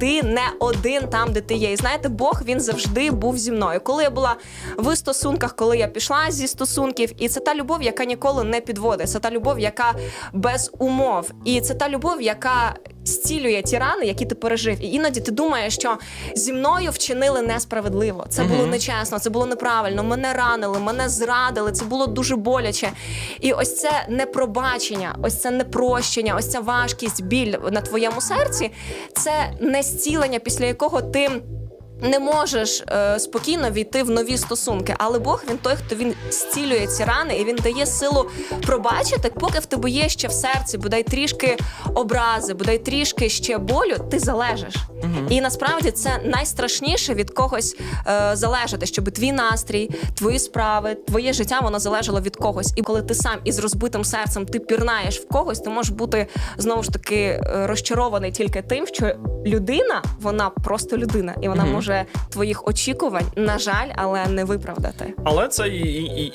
ти не один там, де ти є. І знаєте, Бог він завжди був зі мною. Коли я була в стосунках, коли я пішла зі стосунків, і це та любов, яка ніколи не підводить. Це та любов, яка без умов, і це та любов, яка зцілює ті рани, які ти пережив. І іноді ти думаєш, що зі мною вчинили несправедливо. Це було нечесно, це було неправильно. Мене ранили, мене зрадили. Це було дуже боляче. І ось це непробачення, ось це непрощення, ось ця важкість, біль на твоєму серці. Це не зцілення, після якого ти. Не можеш е, спокійно війти в нові стосунки, але Бог він той, хто він зцілює ці рани, і він дає силу пробачити, поки в тебе є ще в серці, бодай трішки образи, бодай трішки ще болю, ти залежиш. І насправді це найстрашніше від когось е, залежати, щоб твій настрій, твої справи, твоє життя воно залежало від когось. І коли ти сам із розбитим серцем ти пірнаєш в когось, ти можеш бути знову ж таки е, розчарований тільки тим, що людина вона просто людина, і вона може твоїх очікувань, на жаль, але не виправдати. Але це і, і, і,